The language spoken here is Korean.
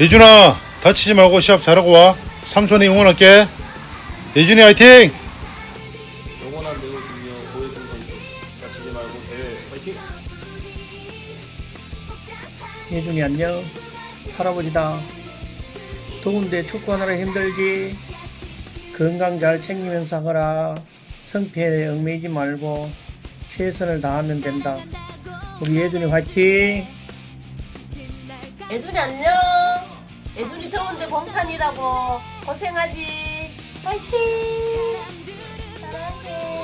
예준아 다치지 말고 시합 잘하고 와 삼촌이 응원할게 예준이 화이팅 영원한 내용 중요 고혜준 선수 다치지 말고 대회 화이팅! 예준이 안녕. 할아버지다. 더운데 축구하느라 힘들지? 건강 잘 챙기면서 하거라. 성패에 얽매이지 말고 최선을 다하면 된다. 우리 예준이 화이팅! 예준이 안녕. 애들이 더운데 공산이라고 고생하지. 파이팅! 사랑해.